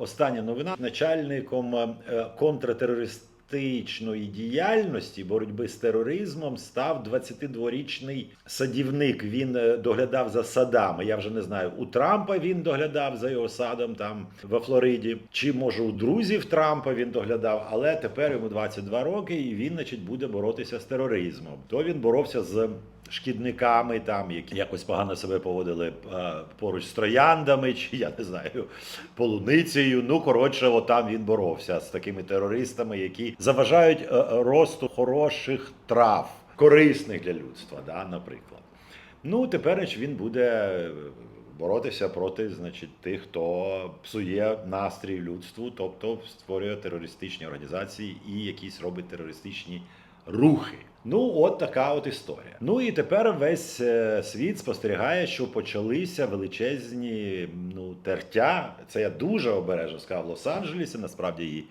Остання новина начальником е, контртерористичної діяльності боротьби з тероризмом став 22-річний садівник. Він е, доглядав за садами. Я вже не знаю, у Трампа він доглядав за його садом там во Флориді, чи може у друзів Трампа він доглядав, але тепер йому 22 роки, і він, значить, буде боротися з тероризмом. То він боровся з шкідниками, там які якось погано себе поводили е, поруч з трояндами, чи я не знаю, полуницею. Ну коротше, отам він боровся з такими терористами, які заважають е, е, росту хороших трав, корисних для людства, да, наприклад. Ну, тепер він буде боротися проти значить, тих, хто псує настрій людству, тобто створює терористичні організації і якісь робить терористичні рухи. Ну, от така от історія. Ну і тепер весь е, світ спостерігає, що почалися величезні ну, тертя. Це я дуже обережно сказав в Лос-Анджелесі, насправді і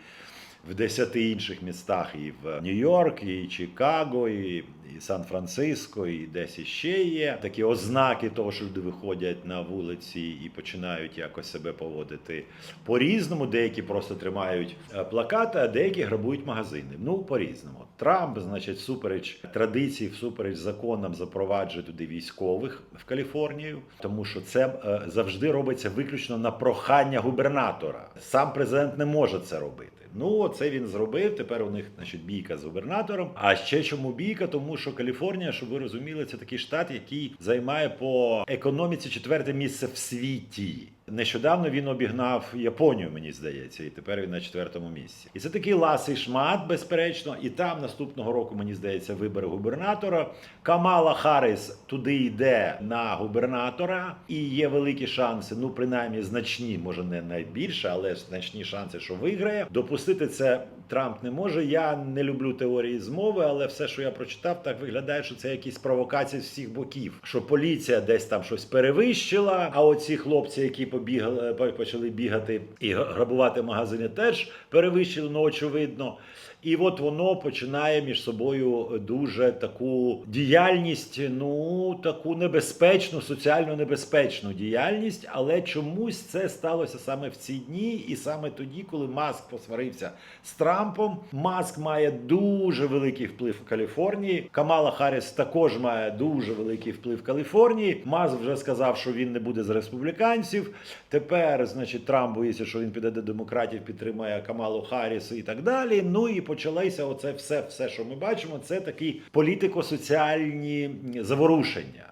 в десяти інших містах, і в Нью-Йорк, і Чикаго, і, і Сан-Франциско, і десь іще є такі ознаки того, що люди виходять на вулиці і починають якось себе поводити по-різному. Деякі просто тримають е, плакати, а деякі грабують магазини. Ну, по-різному. Трамп, значить, всупереч традицій, всупереч законам запроваджує туди військових в Каліфорнію, тому що це е, завжди робиться виключно на прохання губернатора. Сам президент не може це робити. Ну, це він зробив. Тепер у них значить бійка з губернатором. А ще чому бійка? Тому що Каліфорнія, щоб ви розуміли, це такий штат, який займає по економіці четверте місце в світі. Нещодавно він обігнав Японію, мені здається, і тепер він на четвертому місці. І це такий ласий шмат, безперечно. І там наступного року, мені здається, вибори губернатора. Камала Харріс туди йде на губернатора, і є великі шанси, ну принаймні значні, може не найбільше, але значні шанси, що виграє. Допустити це Трамп не може. Я не люблю теорії змови, але все, що я прочитав, так виглядає, що це якісь провокації з всіх боків. Що поліція десь там щось перевищила, а оці хлопці, які побігали, почали бігати і грабувати магазини, теж перевищили, ну очевидно. І от воно починає між собою дуже таку діяльність, ну таку небезпечну, соціально небезпечну діяльність. Але чомусь це сталося саме в ці дні, і саме тоді, коли Маск посварився з Трампом. Маск має дуже великий вплив в Каліфорнії. Камала Харріс також має дуже великий вплив в Каліфорнії. Маск вже сказав, що він не буде з республіканців. Тепер, значить, Трамп боїться, що він піде до демократів, підтримає Камалу Харріс і так далі. Ну і почалося оце все, все, що ми бачимо. Це такі політико-соціальні заворушення.